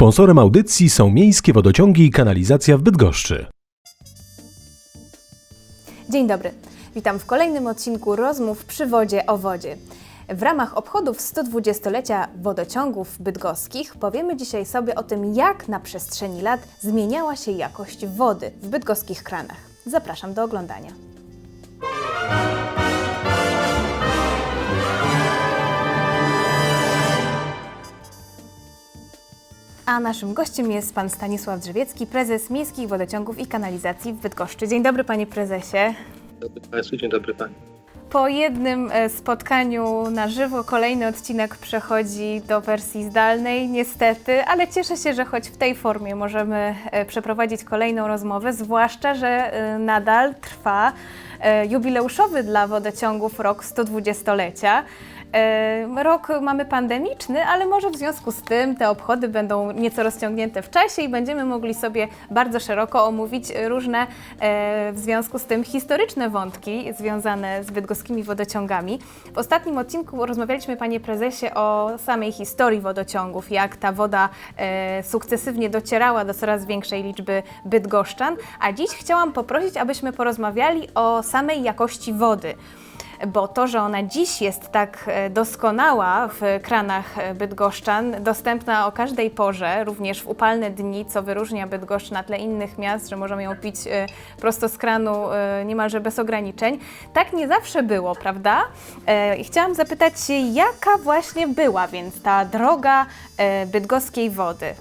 Sponsorem audycji są miejskie wodociągi i kanalizacja w Bydgoszczy. Dzień dobry. Witam w kolejnym odcinku rozmów przy wodzie o wodzie. W ramach obchodów 120-lecia wodociągów bydgoskich powiemy dzisiaj sobie o tym, jak na przestrzeni lat zmieniała się jakość wody w bydgoskich kranach. Zapraszam do oglądania. A naszym gościem jest pan Stanisław Drzewiecki, prezes Miejskich Wodociągów i Kanalizacji w Bydgoszczy. Dzień dobry panie prezesie. Dzień dobry Państwu, dzień dobry Pani. Po jednym e, spotkaniu na żywo kolejny odcinek przechodzi do wersji zdalnej, niestety, ale cieszę się, że choć w tej formie możemy e, przeprowadzić kolejną rozmowę, zwłaszcza, że e, nadal trwa jubileuszowy dla wodociągów rok 120-lecia. E, Rok mamy pandemiczny, ale może w związku z tym te obchody będą nieco rozciągnięte w czasie i będziemy mogli sobie bardzo szeroko omówić różne e, w związku z tym historyczne wątki związane z bydgoskimi wodociągami. W ostatnim odcinku rozmawialiśmy, panie prezesie, o samej historii wodociągów, jak ta woda e, sukcesywnie docierała do coraz większej liczby bydgoszczan, a dziś chciałam poprosić, abyśmy porozmawiali o samej jakości wody bo to, że ona dziś jest tak e, doskonała w kranach e, Bydgoszczan, dostępna o każdej porze, również w upalne dni, co wyróżnia Bydgoszcz na tle innych miast, że możemy ją pić e, prosto z kranu niemalże bez ograniczeń. Tak nie zawsze było, prawda? I chciałam zapytać się, jaka właśnie była więc ta droga bydgoskiej wody?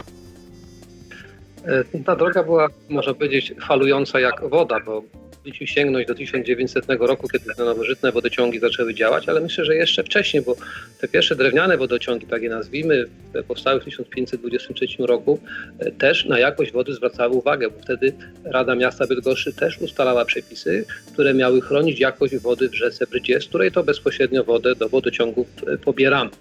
Ta droga była, można powiedzieć, falująca jak woda, bo jeśli sięgnąć do 1900 roku, kiedy te nowożytne wodociągi zaczęły działać, ale myślę, że jeszcze wcześniej, bo te pierwsze drewniane wodociągi, tak je nazwijmy, powstały w 1523 roku, e, też na jakość wody zwracały uwagę, bo wtedy Rada Miasta Bydgoszczy też ustalała przepisy, które miały chronić jakość wody w rzece Brydzie, z której to bezpośrednio wodę do wodociągów e, pobierano.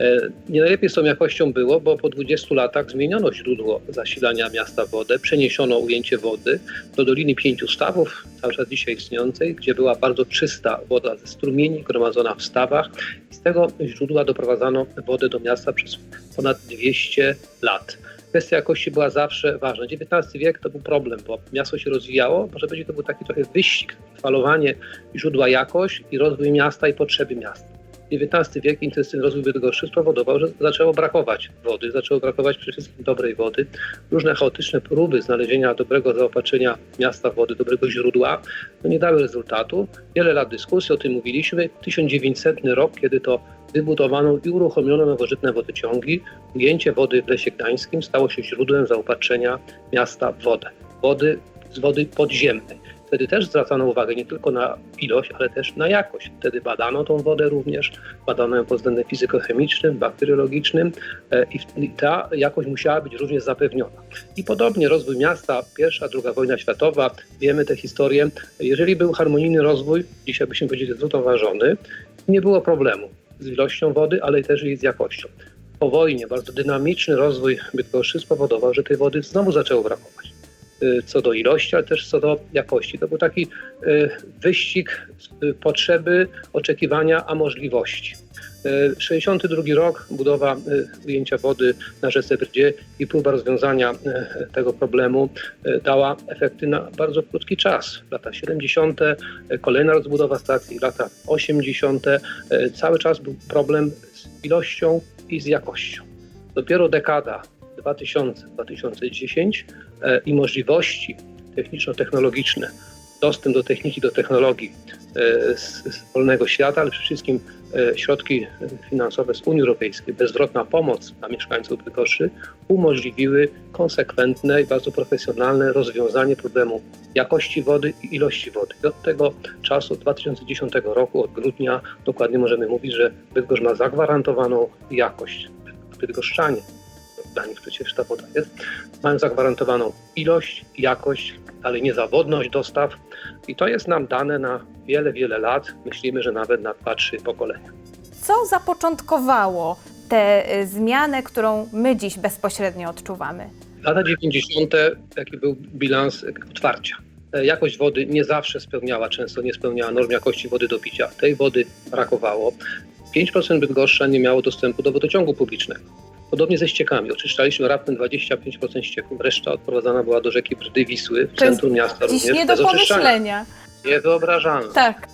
E, Nie najlepiej z tą jakością było, bo po 20 latach zmieniono źródło zasilania miasta wodę, przeniesiono ujęcie wody do Doliny Pięciu Stawów, cały czas dzisiaj istniejącej, gdzie była bardzo czysta woda ze strumieni gromadzona w stawach i z tego źródła doprowadzano wodę do miasta przez ponad 200 lat. Kwestia jakości była zawsze ważna. XIX wiek to był problem, bo miasto się rozwijało, może być to był taki trochę wyścig, falowanie źródła jakość i rozwój miasta i potrzeby miasta. XIX wiek intensywny rozwój Bydgoszczy spowodował, że zaczęło brakować wody, zaczęło brakować przede wszystkim dobrej wody. Różne chaotyczne próby znalezienia dobrego zaopatrzenia miasta wody, dobrego źródła, no nie dały rezultatu. Wiele lat dyskusji, o tym mówiliśmy. 1900 rok, kiedy to wybudowano i uruchomiono nowożytne wodociągi, ujęcie wody w Lesie Gdańskim stało się źródłem zaopatrzenia miasta w wodę. Wody z wody podziemnej. Wtedy też zwracano uwagę nie tylko na ilość, ale też na jakość. Wtedy badano tą wodę również, badano ją pod względem fizykochemicznym, bakteriologicznym e, i ta jakość musiała być również zapewniona. I podobnie rozwój miasta, pierwsza, druga wojna światowa, wiemy tę historię. Jeżeli był harmonijny rozwój, dzisiaj byśmy powiedzieli zrównoważony, nie było problemu z ilością wody, ale też i z jakością. Po wojnie bardzo dynamiczny rozwój Bydgoszczy spowodował, że tej wody znowu zaczęło brakować co do ilości, ale też co do jakości. To był taki y, wyścig y, potrzeby, oczekiwania, a możliwości. Y, 62 rok, budowa y, ujęcia wody na rzece Brdzie i próba rozwiązania y, tego problemu y, dała efekty na bardzo krótki czas. Lata 70., y, kolejna rozbudowa stacji, lata 80., y, cały czas był problem z ilością i z jakością. Dopiero dekada 2000-2010 e, i możliwości techniczno-technologiczne, dostęp do techniki, do technologii e, z, z wolnego świata, ale przede wszystkim e, środki finansowe z Unii Europejskiej, bezzwrotna pomoc dla mieszkańców Bydgoszczy umożliwiły konsekwentne i bardzo profesjonalne rozwiązanie problemu jakości wody i ilości wody. I od tego czasu, 2010 roku, od grudnia, dokładnie możemy mówić, że Bydgoszcz ma zagwarantowaną jakość. Bydgoszczanie, dla nich przecież ta woda jest, mają zagwarantowaną ilość, jakość, ale niezawodność dostaw i to jest nam dane na wiele, wiele lat. Myślimy, że nawet na 2-3 pokolenia. Co zapoczątkowało tę y, zmianę, którą my dziś bezpośrednio odczuwamy? Lata 90. jaki był bilans otwarcia. E, Jakość wody nie zawsze spełniała, często nie spełniała norm jakości wody do picia. Tej wody brakowało. 5% Bydgoszcza nie miało dostępu do wodociągu publicznego. Podobnie ze ściekami. Oczyszczaliśmy raptem 25% ścieków, reszta odprowadzana była do rzeki Brdy Wisły, w To centrum miasta Dziś również, nie do pomyślenia. Niewyobrażalne. Tak.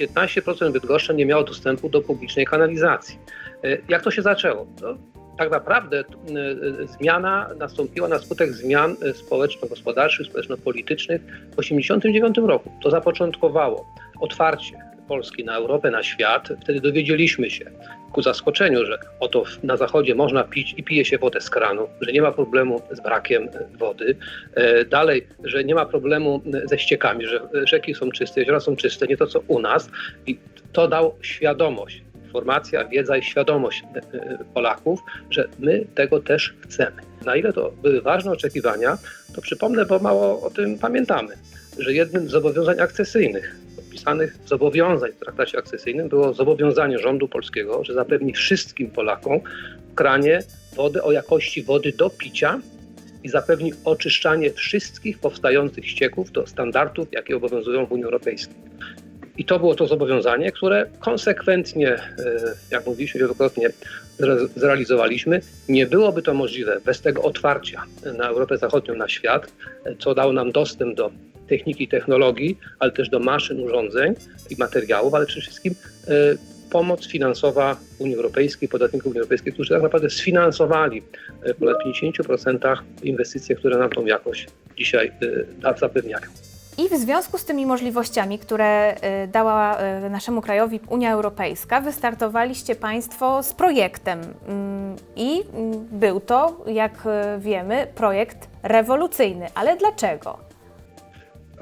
15% Bydgoszczan nie miało dostępu do publicznej kanalizacji. E, Jak to się zaczęło? To tak naprawdę e, e, zmiana nastąpiła na skutek zmian społeczno-gospodarczych, społeczno-politycznych w 1989 roku. To zapoczątkowało otwarcie Polski na Europę, na świat. Wtedy dowiedzieliśmy się ku zaskoczeniu, że oto na zachodzie można pić i pije się wodę z kranu, że nie ma problemu z brakiem wody. E, Dalej, że nie ma problemu ze ściekami, że e, rzeki są czyste, jeziora są czyste, nie to co u nas. I to dało świadomość, informacja, wiedza i świadomość e, Polaków, że my tego też chcemy. Na ile to były ważne oczekiwania, to przypomnę, bo mało o tym pamiętamy, że jednym z zobowiązań akcesyjnych, podpisanych zobowiązań w traktacie akcesyjnym było zobowiązanie rządu polskiego, że zapewni wszystkim Polakom kranie wodę o jakości wody do picia i zapewni oczyszczanie wszystkich powstających ścieków do standardów, jakie obowiązują w Unii Europejskiej. I to było to zobowiązanie, które konsekwentnie, e, jak mówiliśmy wielokrotnie, zre- zrealizowaliśmy. Nie byłoby to możliwe bez tego otwarcia na Europę Zachodnią, na świat, e, co dało nam dostęp do techniki i technologii, ale też do maszyn, urządzeń i materiałów, ale przede wszystkim e, pomoc finansowa Unii Europejskiej, podatników Unii Europejskiej, którzy tak naprawdę sfinansowali e, w ponad 50% inwestycje, które nam tą jakość dzisiaj e, zapewniają. I w związku z tymi możliwościami, które y, dała naszemu krajowi Unia Europejska, wystartowaliście Państwo z projektem. Ym, I ym, był to, jak wiemy, projekt rewolucyjny. Ale dlaczego?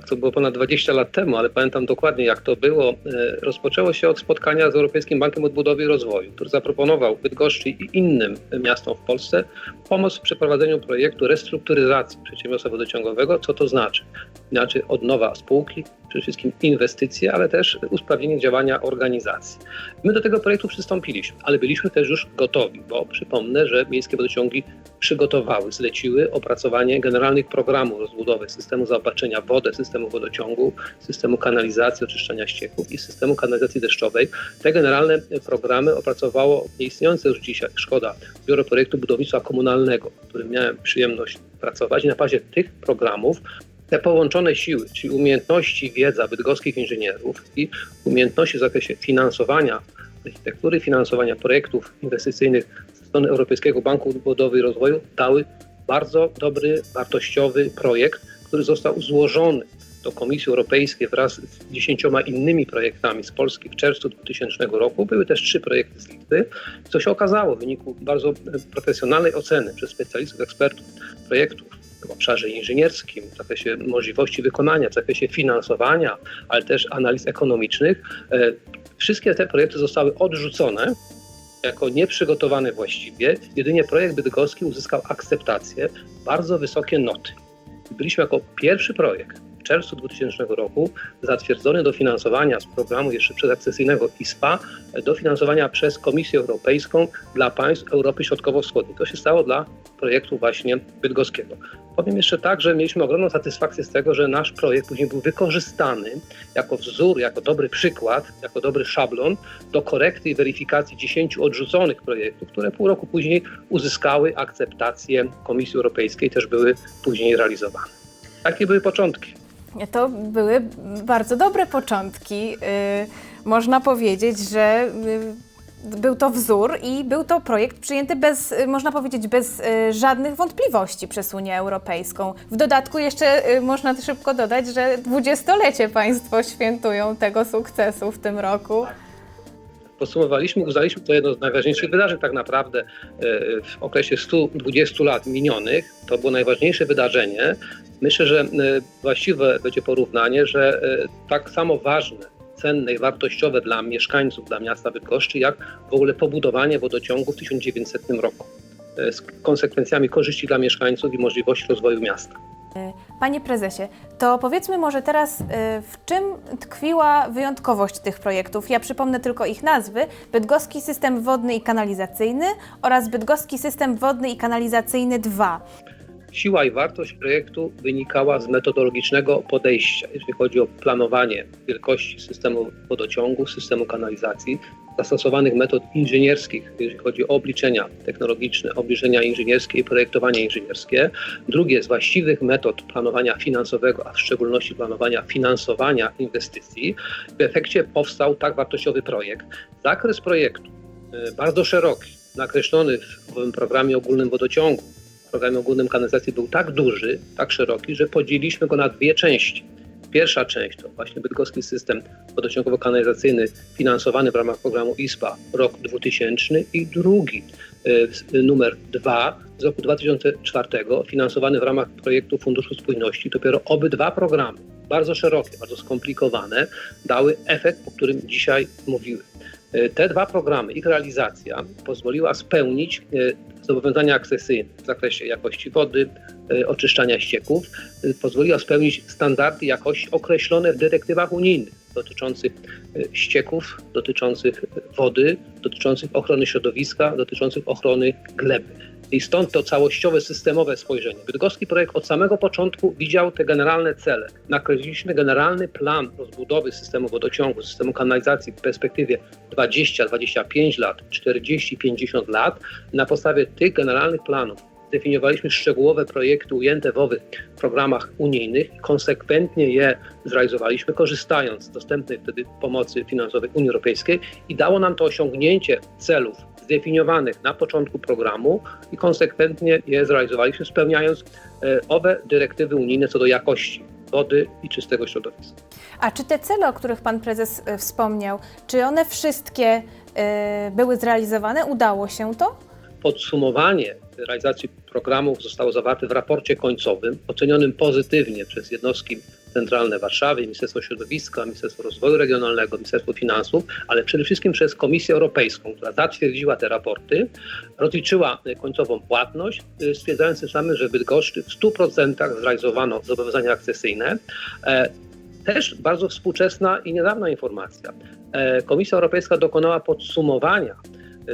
To było ponad 20 lat temu, ale pamiętam dokładnie jak to było. E, Rozpoczęło się od spotkania z Europejskim Bankiem Odbudowy i Rozwoju, który zaproponował Bydgoszczy i innym miastom w Polsce pomoc w przeprowadzeniu projektu restrukturyzacji przedsiębiorstwa wodociągowego. Co to znaczy? Znaczy odnowa spółki, przede wszystkim inwestycje, ale też usprawnienie działania organizacji. My do tego projektu przystąpiliśmy, ale byliśmy też już gotowi, bo przypomnę, że miejskie wodociągi przygotowały, zleciły opracowanie generalnych programów rozbudowy systemu zaopatrzenia w wodę, systemu wodociągu, systemu kanalizacji, oczyszczania ścieków i systemu kanalizacji deszczowej. Te generalne programy opracowało nieistniejące już dzisiaj, szkoda, Biuro Projektu Budownictwa Komunalnego, w którym miałem przyjemność pracować. I na bazie tych programów te połączone siły, czyli umiejętności, wiedza bydgoskich inżynierów i umiejętności w zakresie finansowania architektury, finansowania projektów inwestycyjnych ze strony Europejskiego Banku Odbudowy i Rozwoju dały bardzo dobry, wartościowy projekt, który został złożony do Komisji Europejskiej wraz z dziesięcioma innymi projektami z Polski w czerwcu 2000 roku. Były też trzy projekty z Litwy. Co się okazało w wyniku bardzo profesjonalnej oceny przez specjalistów, ekspertów projektów w obszarze inżynierskim, w zakresie możliwości wykonania, w zakresie finansowania, ale też analiz ekonomicznych, e, wszystkie te projekty zostały odrzucone jako nieprzygotowane właściwie. Jedynie projekt bydgoski uzyskał akceptację, bardzo wysokie noty. Byliśmy jako pierwszy projekt czerwcu 2000 roku zatwierdzony do finansowania z programu jeszcze przedakcesyjnego ISPA, do finansowania przez Komisję Europejską dla państw Europy Środkowo-Wschodniej. To się stało dla projektu właśnie bydgoskiego. Powiem jeszcze tak, że mieliśmy ogromną satysfakcję z tego, że nasz projekt później był wykorzystany jako wzór, jako dobry przykład, jako dobry szablon do korekty i weryfikacji 10 odrzuconych projektów, które pół roku później uzyskały akceptację Komisji Europejskiej, też były później realizowane. Takie były początki. To były bardzo dobre początki. Y, Można powiedzieć, że y, był to wzór i był to projekt przyjęty bez, y, można powiedzieć, bez żadnych wątpliwości przez Unię Europejską. W dodatku jeszcze można szybko dodać, że dwudziestolecie Państwo świętują tego sukcesu w tym roku. Podsumowaliśmy, uznaliśmy to jedno z najważniejszych wydarzeń tak naprawdę e, w okresie 120 lat minionych. To było najważniejsze wydarzenie. Myślę, że e, właściwe będzie porównanie, że e, tak samo ważne, cenne i wartościowe dla mieszkańców, dla miasta Bydgoszczy, jak w ogóle pobudowanie wodociągu w 1900 roku z konsekwencjami korzyści dla mieszkańców i możliwości rozwoju miasta. Panie prezesie, to powiedzmy może teraz, y, w czym tkwiła wyjątkowość tych projektów? Ja przypomnę tylko ich nazwy: Bydgoski System Wodny i Kanalizacyjny oraz Bydgoski System Wodny i Kanalizacyjny 2. siła i wartość projektu wynikała z metodologicznego podejścia, jeżeli chodzi o planowanie wielkości systemu wodociągu, systemu kanalizacji, zastosowanych metod inżynierskich, jeżeli chodzi o obliczenia technologiczne, obliczenia inżynierskie i projektowanie inżynierskie. Drugie z właściwych metod planowania finansowego, a w szczególności planowania finansowania inwestycji. W efekcie powstał tak wartościowy projekt. Zakres projektu e, bardzo szeroki, nakreślony w programie ogólnym wodociągu, programie ogólnym kanalizacji był tak duży, tak szeroki, że podzieliliśmy go na dwie części. Pierwsza część to właśnie bydgoski system wodociągowo-kanalizacyjny finansowany w ramach programu ISPA rok 2000 i drugi e, numer dwa z roku 2004 finansowany w ramach projektu Funduszu Spójności. Dopiero obydwa programy, bardzo szerokie, bardzo skomplikowane, dały efekt, o którym dzisiaj mówiłem. E, Te dwa programy, ich realizacja pozwoliła spełnić e, zobowiązania akcesyjne w zakresie jakości wody, e, oczyszczania ścieków, pozwoliła spełnić standardy jakości określone w dyrektywach unijnych dotyczących ścieków, dotyczących wody, dotyczących ochrony środowiska, dotyczących ochrony gleby. I stąd to całościowe, systemowe spojrzenie. Bydgoski projekt od samego początku widział te generalne cele. Nakreśliliśmy generalny plan rozbudowy systemu wodociągu, systemu kanalizacji w perspektywie 20-25 lat, 40-50 lat. Na podstawie tych generalnych planów zdefiniowaliśmy szczegółowe projekty ujęte w owych programach unijnych, konsekwentnie je zrealizowaliśmy, korzystając z dostępnej wtedy pomocy finansowej Unii Europejskiej i dało nam to osiągnięcie celów zdefiniowanych na początku programu i konsekwentnie je zrealizowaliśmy, spełniając e, owe dyrektywy unijne co do jakości wody i czystego środowiska. A czy te cele, o których Pan Prezes e, wspomniał, czy one wszystkie e, były zrealizowane? Udało się to? Podsumowanie realizacji programów zostało zawarte w raporcie końcowym, ocenionym pozytywnie przez jednostki centralne Warszawy, Ministerstwo Środowiska, Ministerstwo Rozwoju Regionalnego, Ministerstwo Finansów, ale przede wszystkim przez Komisję Europejską, która zatwierdziła te raporty, rozliczyła e, końcową płatność, e, stwierdzając tym samym, że w Bydgoszczy w 100% zrealizowano zobowiązania akcesyjne. E, Też bardzo współczesna i niedawna informacja. Komisja Europejska dokonała podsumowania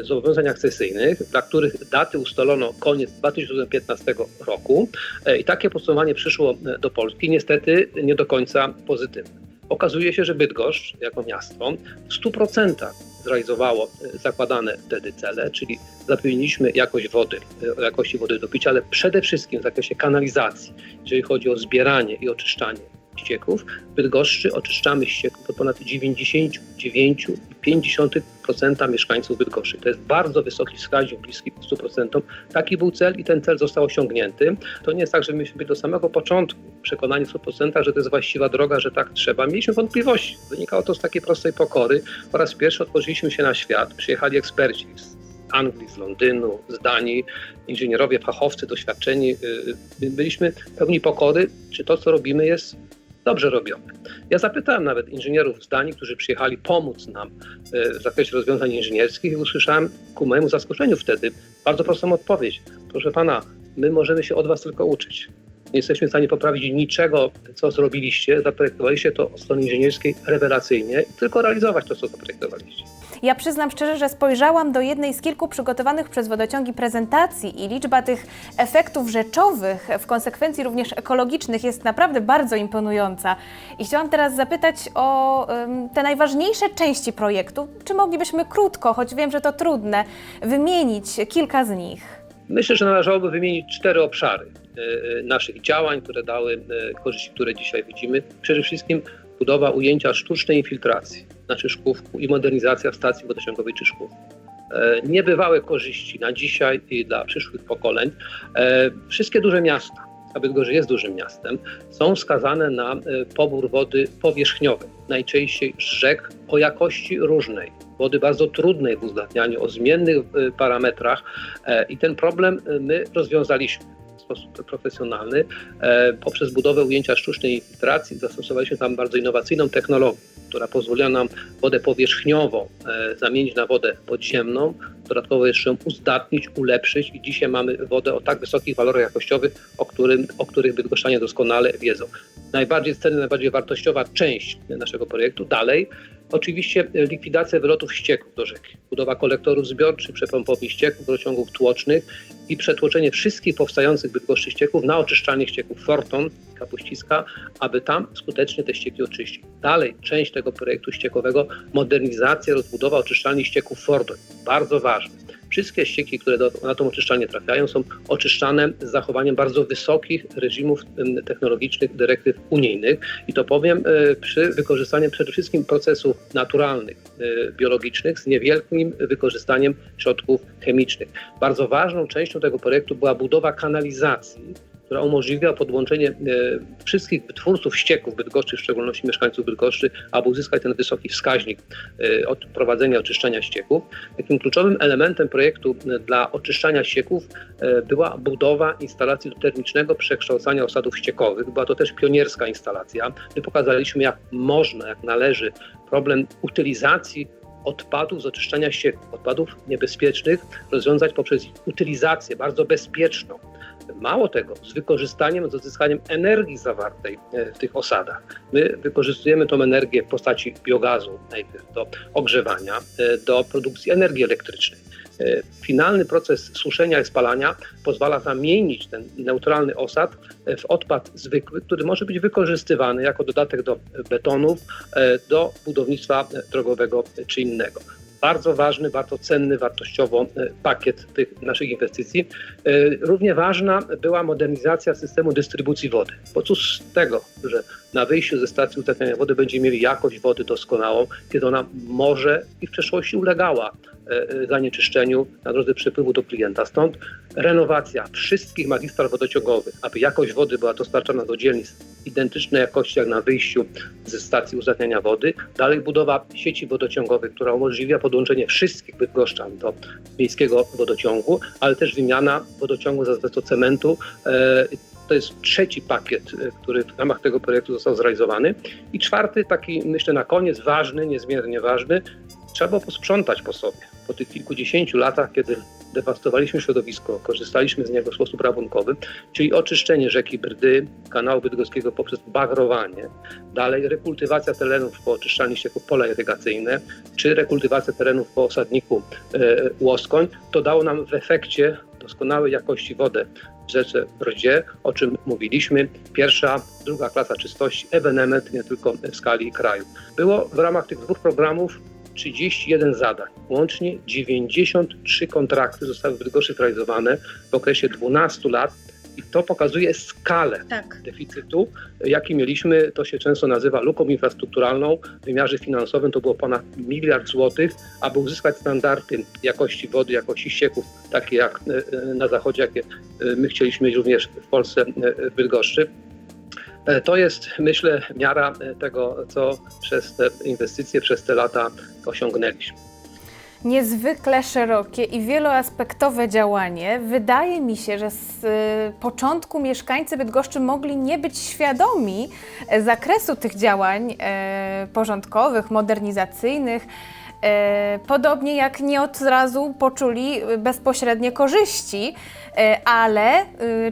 zobowiązań akcesyjnych, dla których daty ustalono koniec 2015 roku E, i takie podsumowanie przyszło e, do Polski, niestety nie do końca pozytywne. Okazuje się, że Bydgoszcz jako miasto w 100% zrealizowało e, zakładane wtedy cele, czyli zapewniliśmy jakość wody, jakości wody do picia, ale przede wszystkim w zakresie kanalizacji, jeżeli chodzi o zbieranie i oczyszczanie ścieków. W Bydgoszczy oczyszczamy ścieków od ponad 99,5% mieszkańców Bydgoszczy. To jest bardzo wysoki wskaźnik, bliski 100%. Taki był cel i ten cel został osiągnięty. To nie jest tak, że myśmy byli do samego początku przekonani w 100%, że to jest właściwa droga, że tak trzeba. Mieliśmy wątpliwości. Wynikało to z takiej prostej pokory. Po raz pierwszy otworzyliśmy się na świat. Przyjechali eksperci z Anglii, z Londynu, z Danii, inżynierowie, fachowcy, doświadczeni. Yy, Byliśmy pełni pokory, czy to, co robimy, jest dobrze robione. Ja zapytałem nawet inżynierów z Danii, którzy przyjechali pomóc nam e, w zakresie rozwiązań inżynierskich i usłyszałem ku mojemu zaskoczeniu wtedy bardzo prostą odpowiedź. Proszę pana, my możemy się od was tylko uczyć. Nie jesteśmy w stanie poprawić niczego, co zrobiliście, zaprojektowaliście to od strony inżynierskiej rewelacyjnie, tylko realizować to, co zaprojektowaliście. Ja przyznam szczerze, że spojrzałam do jednej z kilku przygotowanych przez wodociągi prezentacji i liczba tych efektów rzeczowych, w konsekwencji również ekologicznych, jest naprawdę bardzo imponująca. I chciałam teraz zapytać o em, te najważniejsze części projektu. Czy moglibyśmy krótko, choć wiem, że to trudne, wymienić kilka z nich? Myślę, że należałoby wymienić cztery obszary e, e, naszych działań, które dały e, korzyści, które dzisiaj widzimy. Przede wszystkim budowa ujęcia sztucznej infiltracji na Czyszkówku i modernizacja stacji wodociągowej Czyszków. E, Niebywałe korzyści na dzisiaj i dla przyszłych pokoleń. E, Wszystkie duże miasta, a Bydgoszcz jest dużym miastem, są skazane na e, pobór wody powierzchniowej, najczęściej rzek o jakości różnej, wody bardzo trudnej w uzdatnianiu, o zmiennych parametrach i ten problem my rozwiązaliśmy sposób profesjonalny e, poprzez budowę ujęcia sztucznej infiltracji. Zastosowaliśmy tam bardzo innowacyjną technologię, która pozwoliła nam wodę powierzchniową e, zamienić na wodę podziemną, dodatkowo jeszcze uzdatnić, ulepszyć i dzisiaj mamy wodę o tak wysokich walorach jakościowych, o, którym, o których bydgoszczanie doskonale wiedzą. najbardziej cenna, najbardziej wartościowa część naszego projektu. Dalej, oczywiście e, likwidacja wylotów ścieków do rzeki, budowa kolektorów zbiorczych, przepompowi ścieków, rurociągów tłocznych i przetłoczenie wszystkich powstających Bydgoszczy ścieków na oczyszczalnię ścieków Forton, Kapuściska, aby tam skutecznie te ścieki oczyścić. Dalej, część tego projektu ściekowego, modernizacja, rozbudowa oczyszczalni ścieków Forton. Bardzo ważne. Wszystkie ścieki, które do, na tą oczyszczalnię trafiają, są oczyszczane z zachowaniem bardzo wysokich reżimów technologicznych, dyrektyw unijnych. I to powiem e, przy wykorzystaniu przede wszystkim procesów naturalnych, e, biologicznych, z niewielkim wykorzystaniem środków chemicznych. Bardzo ważną częścią tego projektu była budowa kanalizacji, która umożliwia podłączenie e, wszystkich wytwórców ścieków Bydgoszczy, w szczególności mieszkańców Bydgoszczy, aby uzyskać ten wysoki wskaźnik e, od prowadzenia oczyszczania ścieków. Takim kluczowym elementem projektu e, dla oczyszczania ścieków była budowa instalacji termicznego przekształcania osadów ściekowych. Była to też pionierska instalacja. My pokazaliśmy, jak można, jak należy problem utylizacji odpadów z oczyszczania ścieków, odpadów niebezpiecznych, rozwiązać poprzez utylizację bardzo bezpieczną. Mało tego, z wykorzystaniem, z odzyskaniem energii zawartej e, w tych osadach. My wykorzystujemy tą energię w postaci biogazu najpierw do ogrzewania, e, do produkcji energii elektrycznej. E, Finalny proces suszenia i spalania pozwala zamienić ten neutralny osad w odpad zwykły, który może być wykorzystywany jako dodatek do betonów, do budownictwa drogowego czy innego. Bardzo ważny, bardzo cenny wartościowo e, pakiet tych naszych inwestycji. E, Równie ważna była modernizacja systemu dystrybucji wody. Bo cóż z tego, że na wyjściu ze stacji uzdatniania wody będziemy mieli jakość wody doskonałą, kiedy ona może i w przeszłości ulegała zanieczyszczeniu na drodze przepływu do klienta. Stąd renowacja wszystkich magistral wodociągowych, aby jakość wody była dostarczana do dzielnic identycznej jakości jak na wyjściu ze stacji uzdatniania wody. Dalej budowa sieci wodociągowych, która umożliwia podłączenie wszystkich bydgoszczan do miejskiego wodociągu, ale też wymiana wodociągu z azbestocementu. E, To jest trzeci pakiet, e, który w ramach tego projektu został zrealizowany. I czwarty, taki myślę na koniec, ważny, niezmiernie ważny, trzeba posprzątać po sobie. Po tych kilkudziesięciu latach, kiedy dewastowaliśmy środowisko, korzystaliśmy z niego w sposób rabunkowy, czyli oczyszczenie rzeki Brdy, kanału bydgoskiego poprzez bagrowanie, dalej rekultywacja terenów po oczyszczalni ścieków pola irygacyjne, czy rekultywacja terenów po osadniku e, Łoskoń, to dało nam w efekcie doskonałej jakości wodę w rzece Brodzie, o czym mówiliśmy. Pierwsza, druga klasa czystości, ewenement nie tylko w skali kraju. Było w ramach tych dwóch programów 31 zadań. Łącznie 93 kontrakty zostały w Bydgoszczy zrealizowane w okresie 12 lat i to pokazuje skalę Tak. deficytu, jaki mieliśmy, to się często nazywa luką infrastrukturalną. W wymiarze finansowym to było ponad miliard złotych, aby uzyskać standardy jakości wody, jakości ścieków, takie jak e, e, na zachodzie, jakie e, my chcieliśmy mieć również w Polsce, w Bydgoszczy. E, To jest, myślę, miara e, tego, co przez te inwestycje, przez te lata osiągnęliśmy. Niezwykle szerokie i wieloaspektowe działanie. Wydaje mi się, że z y, początku mieszkańcy Bydgoszczy mogli nie być świadomi e, zakresu tych działań e, porządkowych, modernizacyjnych. E, Podobnie jak nie od razu poczuli bezpośrednie korzyści, e, ale y,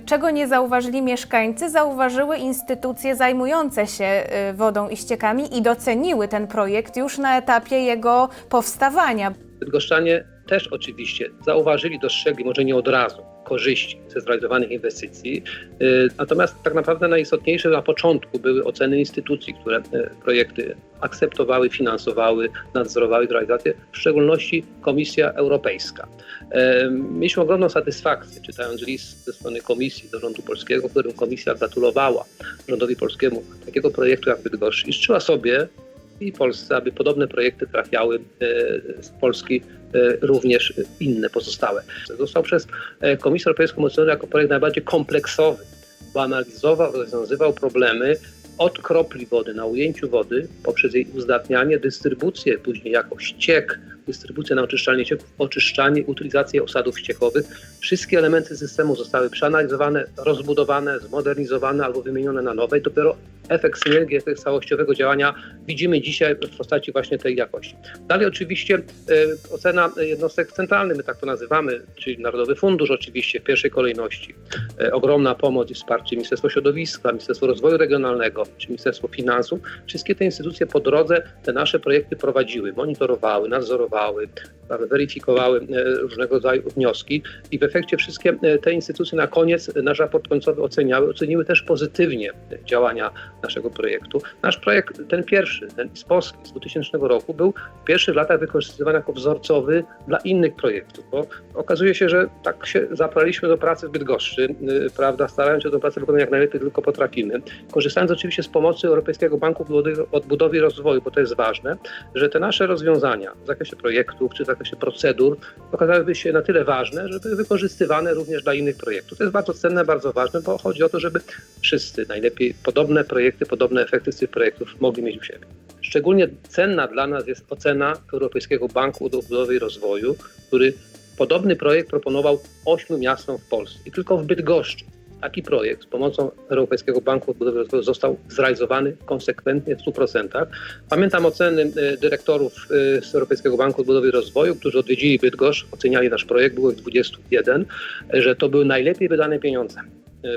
czego nie zauważyli mieszkańcy, zauważyły instytucje zajmujące się wodą i ściekami i doceniły ten projekt już na etapie jego powstawania. Bydgoszczanie też oczywiście zauważyli, dostrzegli, może nie od razu, korzyści ze zrealizowanych inwestycji. Y, Natomiast tak naprawdę najistotniejsze na początku były oceny instytucji, które y, projekty akceptowały, finansowały, nadzorowały ich realizację, w szczególności Komisja Europejska. Mieliśmy ogromną satysfakcję, czytając list ze strony Komisji do rządu polskiego, w którym Komisja gratulowała rządowi polskiemu takiego projektu jak Bydgoszcz i życzyła sobie i Polsce, aby podobne projekty trafiały e, z Polski e, również inne pozostałe. Został przez e, Komisję Europejską oceniony jako projekt najbardziej kompleksowy, bo analizował, rozwiązywał problemy od kropli wody na ujęciu wody, poprzez jej uzdatnianie, dystrybucję, później jako ściek, dystrybucję na oczyszczalnie ścieków, oczyszczanie, utylizację osadów ściekowych. Wszystkie elementy systemu zostały przeanalizowane, rozbudowane, zmodernizowane albo wymienione na nowe i dopiero efekt synergii, efekt całościowego działania widzimy dzisiaj w postaci właśnie tej jakości. Dalej oczywiście e, ocena jednostek centralnych, my tak to nazywamy, czyli Narodowy Fundusz oczywiście w pierwszej kolejności. E, ogromna pomoc i wsparcie Ministerstwo Środowiska, Ministerstwo Rozwoju Regionalnego czy Ministerstwo Finansów. Wszystkie te instytucje po drodze te nasze projekty prowadziły, monitorowały, nadzorowały, prawda, weryfikowały e, różnego rodzaju wnioski i w efekcie wszystkie e, te instytucje na koniec e, nasz raport końcowy oceniały, oceniły też pozytywnie działania naszego projektu. Nasz projekt, ten pierwszy, ten z Polski z 2000 roku był w latach wykorzystywany jako wzorcowy dla innych projektów, bo okazuje się, że tak się zabraliśmy do pracy w Bydgoszczy, prawda, starając się tę pracę wykonać jak najlepiej tylko potrafimy, korzystając oczywiście z pomocy Europejskiego Banku Odbudowy- i Rozwoju, bo to jest ważne, że te nasze rozwiązania w zakresie projektów czy w zakresie procedur okazałyby się na tyle ważne, żeby wykorzystywane również dla innych projektów. To jest bardzo cenne, bardzo ważne, bo chodzi o to, żeby wszyscy najlepiej podobne projekty, podobne efekty z tych projektów mogli mieć u siebie. Szczególnie cenna dla nas jest ocena Europejskiego Banku Odbudowy i Rozwoju, który podobny projekt proponował ośmiu miastom w Polsce i tylko w Bydgoszczy. Taki projekt z pomocą Europejskiego Banku Odbudowy Rozwoju został zrealizowany konsekwentnie w 100%. Pamiętam oceny e, dyrektorów e, z Europejskiego Banku Odbudowy i Rozwoju, którzy odwiedzili Bydgoszcz, oceniali nasz projekt, było ich 21, e, że to były najlepiej wydane pieniądze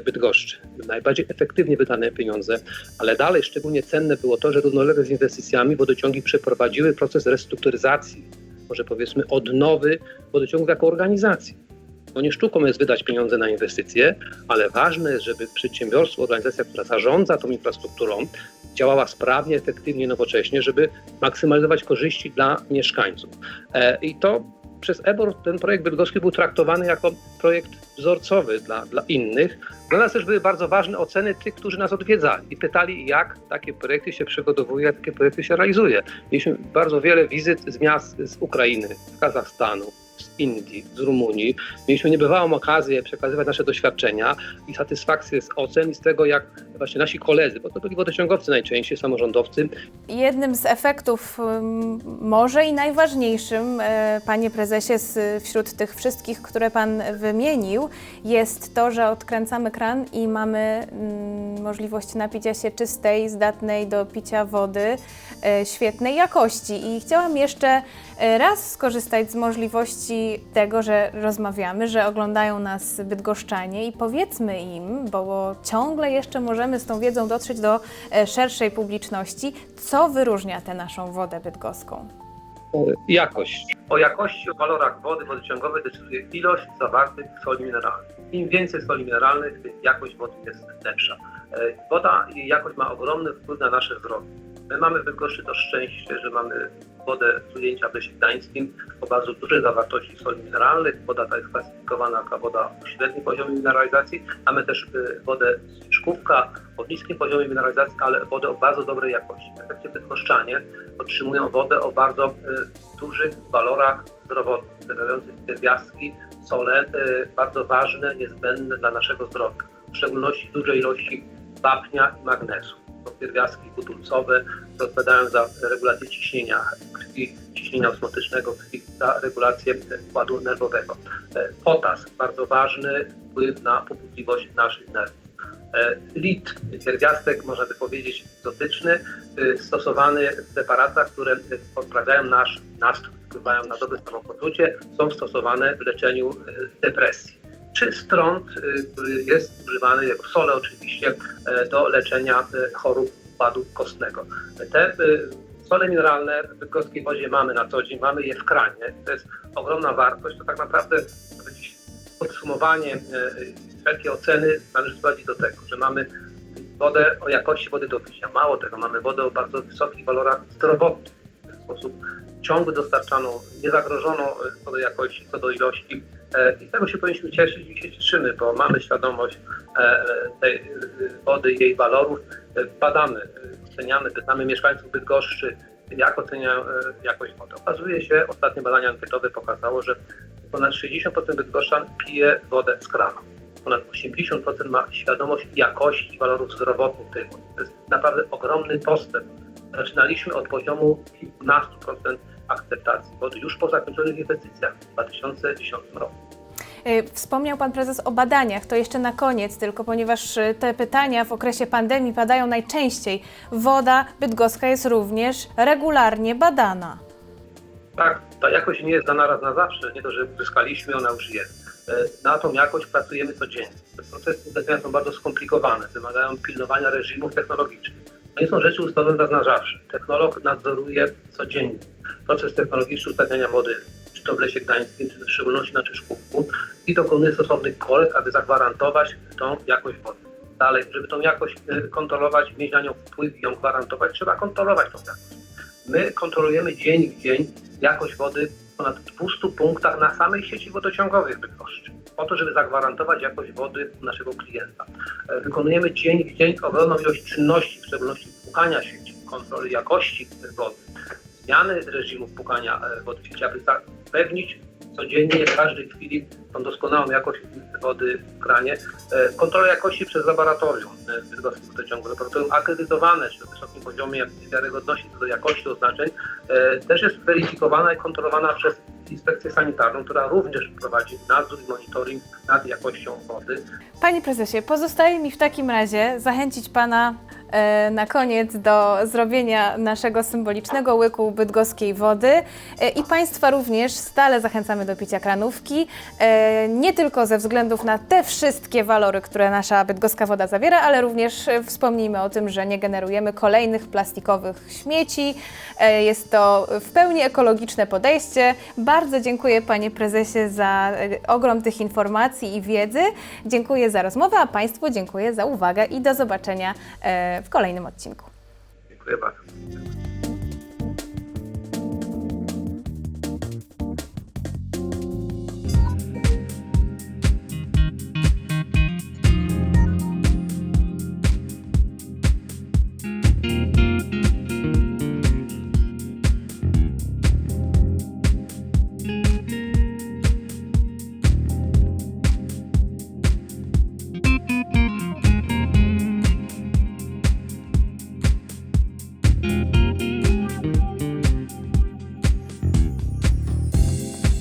Bydgoszczy, najbardziej efektywnie wydane pieniądze, ale dalej szczególnie cenne było to, że równolegle z inwestycjami wodociągi przeprowadziły proces restrukturyzacji, może powiedzmy odnowy wodociągów jako organizacji. No nie sztuką jest wydać pieniądze na inwestycje, ale ważne jest, żeby przedsiębiorstwo, organizacja, która zarządza tą infrastrukturą, działała sprawnie, efektywnie, nowocześnie, żeby maksymalizować korzyści dla mieszkańców. E, I to przez EBOR ten projekt bydgoski był traktowany jako projekt wzorcowy dla, dla innych. Dla nas też były bardzo ważne oceny tych, którzy nas odwiedzali i pytali, jak takie projekty się przygotowuje, jak takie projekty się realizuje. Mieliśmy bardzo wiele wizyt z miast z Ukrainy, z Kazachstanu, z Indii, z Rumunii. Mieliśmy niebywałą okazję przekazywać nasze doświadczenia i satysfakcję z ocen i z tego, jak właśnie nasi koledzy, bo to byli wodociągowcy najczęściej, samorządowcy, Jednym z efektów, może i najważniejszym, e, panie prezesie, wśród tych wszystkich, które pan wymienił, jest to, że odkręcamy kran i mamy mm, możliwość napicia się czystej, zdatnej do picia wody e, świetnej jakości. I chciałam jeszcze e, raz skorzystać z możliwości tego, że rozmawiamy, że oglądają nas bydgoszczanie i powiedzmy im, bo ciągle jeszcze możemy z tą wiedzą dotrzeć do e, szerszej publiczności, co wyróżnia tę naszą wodę bydgoską. Jakość. O jakości, o walorach wody wodociągowej decyduje ilość zawartych soli mineralnych. Im więcej soli mineralnych, tym jakość wody jest lepsza. E, Woda i jakość ma ogromny wpływ na nasze zdrowie. My mamy w Bydgoszczy to szczęście, że mamy wodę z ujęcia w Lesie Gdańskim o bardzo dużej zawartości soli mineralnych. Woda ta jest klasyfikowana jako woda o średnim poziomie mineralizacji. Mamy też y, wodę z Szkówka o niskim poziomie mineralizacji, ale wodę o bardzo dobrej jakości. W efekcie bydgoszczanie otrzymują wodę o bardzo y, dużych walorach zdrowotnych, zawierających pierwiastki, sole, y, bardzo ważne, niezbędne dla naszego zdrowia. W szczególności duże ilości wapnia i magnezu. Pierwiastki butulcowe, które odpowiadają za regulację ciśnienia krwi, ciśnienia osmotycznego krwi, za regulację układu nerwowego. E, Potas, bardzo ważny wpływ na pobudliwość naszych nerwów. E, Lit, pierwiastek, można by powiedzieć, egzotyczny, y, stosowany w preparatach, które poprawiają nasz nastrój, wpływają na dobre samopoczucie, są stosowane w leczeniu depresji. Czy strąd, y, który jest używany jako sole oczywiście e, do leczenia e, chorób układu kostnego. Te y, sole mineralne w bydgoskiej wodzie mamy na co dzień, mamy je w kranie. To jest ogromna wartość. To tak naprawdę podsumowanie, wszelkie oceny należy sprowadzić do tego, że mamy wodę o jakości wody do picia. Mało tego, mamy wodę o bardzo wysokich walorach zdrowotnych. W sposób ciągle dostarczaną, niezagrożoną co do jakości, co do ilości. E, I z tego się powinniśmy cieszyć i się cieszymy, bo mamy świadomość e, tej e, wody i jej walorów. Badamy, oceniamy, pytamy mieszkańców Bydgoszczy, jak oceniają jakość wody. Okazuje się, ostatnie badanie ankietowe pokazało, że ponad 60% bydgoszczan pije wodę z kranu. Ponad 80% ma świadomość jakości walorów zdrowotnych tej wody. To jest naprawdę ogromny postęp. Zaczynaliśmy od poziomu kilkunastu procent akceptacji już po zakończonych inwestycjach w 2010 roku. Y, Wspomniał Pan Prezes o badaniach, to jeszcze na koniec tylko, ponieważ y, te pytania w okresie pandemii padają najczęściej. Woda bydgoska jest również regularnie badana. Tak, ta jakość nie jest dana raz na zawsze, nie to, że uzyskaliśmy, ona już jest. E, Na tą jakość pracujemy codziennie. Te procesy inwestycyjne są bardzo skomplikowane, wymagają pilnowania reżimów technologicznych. To nie są rzeczy ustalone raz na zawsze. Technolog nadzoruje codziennie proces technologiczny ustawiania wody, czy to w Lesie Gdańskim, czy w szczególności na Czyszkówku i dokonuje stosownych korekt, aby zagwarantować tą jakość wody. Dalej, żeby tą jakość e, kontrolować, mieć na nią wpływ i ją gwarantować, trzeba kontrolować tą jakość. My kontrolujemy dzień w dzień jakość wody w ponad 200 punktach na samej sieci wodociągowej w Bydgoszczy. Po to, żeby zagwarantować jakość wody naszego klienta. E, Wykonujemy dzień w dzień ogromną ilość czynności, w szczególności pukania sieci, kontroli jakości wody, zmiany reżimu pukania e, wody w aby zapewnić codziennie, w każdej chwili tą doskonałą jakość wody w kranie. E, Kontrola jakości przez laboratorium e, Bydgoskiego Wodociągu, laboratorium akredytowane, czy o wysokim poziomie wiarygodności co do jakości oznaczeń, e, też jest weryfikowana i kontrolowana przez inspekcję sanitarną, która również prowadzi nadzór i monitoring nad jakością wody. Panie Prezesie, pozostaje mi w takim razie zachęcić Pana e, na koniec do zrobienia naszego symbolicznego łyku bydgoskiej wody e, i Państwa również stale zachęcamy do picia kranówki, e, nie tylko ze względów na te wszystkie walory, które nasza bydgoska woda zawiera, ale również wspomnijmy o tym, że nie generujemy kolejnych plastikowych śmieci. Jest to w pełni ekologiczne podejście. Bardzo dziękuję Panie Prezesie za e, ogrom tych informacji i wiedzy. Dziękuję za rozmowę, a Państwu dziękuję za uwagę i do zobaczenia e, w kolejnym odcinku. Dziękuję bardzo.